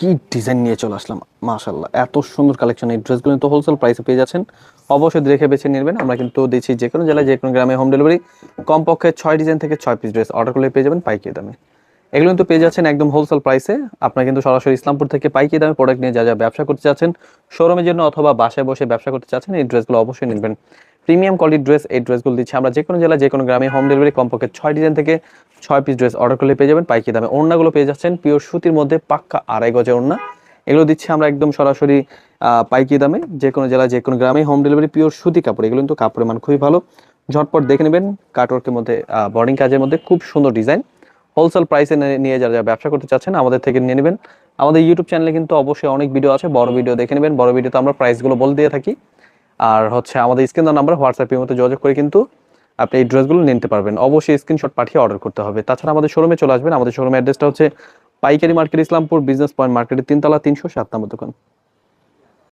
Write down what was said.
কি ডিজাইন নিয়ে চলে আসলাম? মাশাল্লাহ এত সুন্দর কালেকশন এই ড্রেসগুলো তো হোলসেল প্রাইসে পেয়ে যাচ্ছেন। অবশ্যই দেখে বেছে নেবেন। আমরা কিন্তু দিচ্ছি যে কোনো জেলায়, যে কোনো গ্রামে হোম ডেলিভারি কমপক্ষে ছয় ডিজাইন থেকে ছয় পিস ড্রেস অর্ডার করলে পেয়ে যাবেন পাইকারি দামে। এগুলো কিন্তু পেয়ে যাচ্ছেন একদম হোলসেল প্রাইসে আপনারা কিন্তু সরাসরি ইসলামপুর থেকে পাইকারি দামে প্রোডাক্ট নিয়ে যা যা ব্যবসা করতে চাচ্ছেন শোরুমের জন্য অথবা বাসায় বসে ব্যবসা করতে চাচ্ছেন, এই ড্রেসগুলো অবশ্যই নেবেন। প্রিমিয়াম কোয়ালিটির ড্রেস এই ড্রেসগুলো দিচ্ছি আমরা যে কোনো জেলায় যে কোনো গ্রামে। হোম ডেলিভারি কমপক্ষে ছয় ডিজাইন থেকে ছয় পিস ড্রেস অর্ডার করলে পেয়ে যাবেন। পাইকি দামে ওড়নাগুলো পেয়ে যাচ্ছেন। পিওর সুতির মধ্যে পাক্কা আড়াই গজের ওড়না। এগুলো দিচ্ছি আমরা একদম সরাসরি পাইকি দামে। যে কোনো জেলায় যে কোনো গ্রামে হোম ডেলিভারি পিওর সুতি কাপড়। এগুলো কিন্তু কাপড়ের মান খুবই ভালো। ঝটপট দেখে নেবেন কাটওয়ার্কের মধ্যে বর্ডিং কাজের মধ্যে খুব সুন্দর ডিজাইন হোলসেল প্রাইসে নিয়ে যারা যারা ব্যবসা করতে চাচ্ছেন, আমাদের থেকে নিয়ে নেবেন। আমাদের ইউটিউব চ্যানেলে কিন্তু অবশ্যই অনেক ভিডিও আছে। বড় ভিডিও দেখে নেবেন। বড় ভিডিওতে আমরা প্রাইসগুলো বলে দিয়ে থাকি। আর হচ্ছে আমাদের স্ক্রিন নাম্বার হোয়াটসঅ্যাপের মধ্যে যোগাযোগ করে কিন্তু আপনি এই ড্রেসগুলো নিতে পারবেন। অবশ্যই স্ক্রিনশট পাঠিয়ে অর্ডার করতে হবে। তাছাড়া আমাদের শোরুমে চলে আসবেন। আমাদের শোরুমের অ্যাড্রেসটা হচ্ছে পাইকারি মার্কেট ইসলামপুর বিজনেস পয়েন্ট মার্কেটের তিনতলা তিনশো সাত নম্বর দোকান।